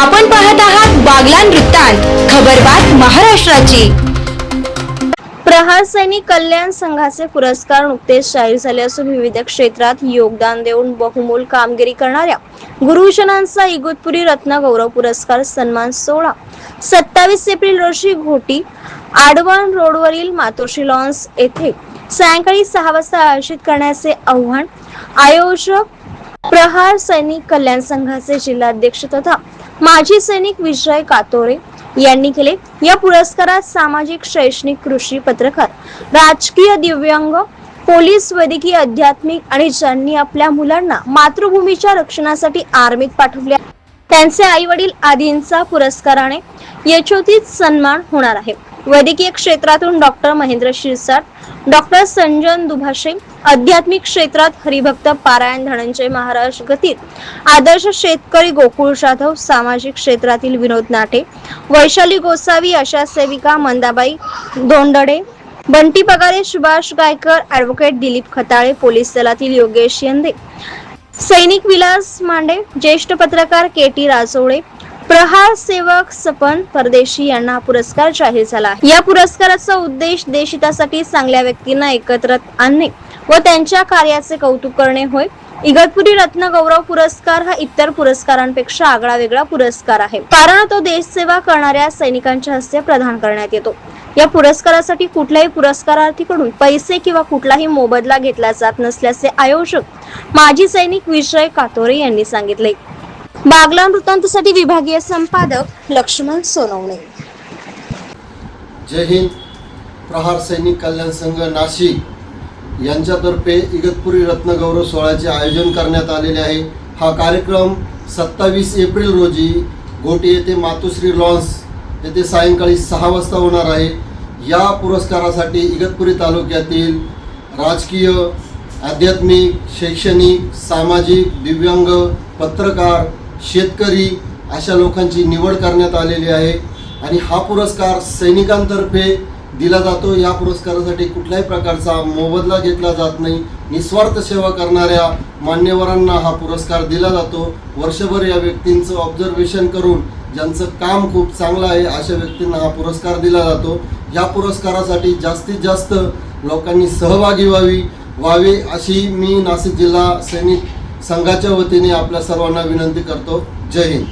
आपण पाहत आहात बागलान वृत्तांत खबरबात महाराष्ट्राची. प्रहार सैनिक कल्याण संघाचे पुरस्कार नुकतेच जाहीर झाले असून विविध क्षेत्रात योगदान देऊन बहुमोल कामगिरी करणाऱ्या गुरुजनांचा इगतपुरी रत्न गौरव पुरस्कार सन्मान सोहळा. सत्तावीस एप्रिल रोजी घोटी आडवण रोडवरील मातोश्री लॉन्स येथे सायंकाळी सहा वाजता आयोजित करण्याचे आव्हान आयोजक प्रहार सैनिक कल्याण संघाचे जिल्हाध्यक्ष तथा माजी सैनिक विजय कातोरे यांनी केले. या पुरस्कारात सामाजिक शैक्षणिक कृषी पत्रकार राजकीय दिव्यांग पोलीस वैद्यकीय आध्यात्मिक आणि ज्यांनी आपल्या मुलांना मातृभूमीच्या रक्षणासाठी आर्मीत पाठवले त्यांचे आई वडील आदींचा पुरस्काराने यशोतीत सन्मान होणार आहे. वैद्यकीय क्षेत्रातून डॉक्टर महेंद्र शिरसाट डॉक्टर संजन दुभाषे आध्यात्मिक क्षेत्रात हरिभक्त पारायण धनंजय महाराज गतीत आदर्श शेतकरी गोकुळ जाधव सामाजिक क्षेत्रातील विनोद नाटे वैशाली गोसावी अशा सेविका मंदाबाई दोंडडे बंटी पगारे सुभाष गायकर ॲडव्होकेट दिलीप खताळे पोलीस दलातील योगेश यंदे सैनिक विलास मांडे ज्येष्ठ पत्रकार के टी राजोळे प्रहार सेवक सपन परदेशी यांना पुरस्कार जाहीर झाला. या पुरस्काराचा उद्देश देशहितासाठी चांगल्या व्यक्तींना एकत्र आणणे व त्यांच्या कार्याचे कौतुक करणे होय. इगतपुरी रत्न गौरव पुरस्कार हा इतर पुरस्कारांपेक्षा आगळा वेगळा पुरस्कार आहे. कारण तो देशसेवा करणाऱ्या सैनिकांच्या हस्ते प्रदान करण्यात येतो. या पुरस्कारासाठी कुठल्याही पुरस्कारार्थीकडून पैसे किंवा कुठलाही मोबदला घेतला जात नसल्याचे आयोजक माजी सैनिक विजय कातोरे यांनी सांगितले. बागला वृत्तांतसाठी विभागीय संपादक लक्ष्मण सोनवणे. जय हिंद. प्रहार सैनिक कल्याण संघ नाशिक. यांच्यातर्फे इगतपुरी रत्नगौरव सोहळ्याचे आयोजन करण्यात आलेले आहे. हा कार्यक्रम सत्तावीस एप्रिल रोजी घोटी येथे मातोश्री लॉन्स येथे सायंकाळी सहा वाजता होणार आहे. या पुरस्कारासाठी इगतपुरी तालुक्यातील राजकीय आध्यात्मिक शैक्षणिक सामाजिक दिव्यांग पत्रकार शेतकरी अशा लोकांची निवड करण्यात आलेली आहे. आणि हा पुरस्कार सैनिकांतर्फे दिला जातो. या पुरस्कारासाठी कुठल्याही प्रकारचा मोबदला घेतला जात नाही. निस्वार्थ सेवा करणाऱ्या मान्यवरांना हा पुरस्कार दिला जातो. वर्षभर या व्यक्तींचं ऑब्झर्वेशन करून ज्यांचं काम खूप चांगलं आहे अशा व्यक्तींना हा पुरस्कार दिला जातो. या पुरस्कारासाठी जास्तीत जास्त लोकांनी सहभागी व्हावी व्हावे अशी मी नाशिक जिल्हा सैनिक संघाच्या वतीने आपल्या सर्वांना विनंती करतो. जय हिंद.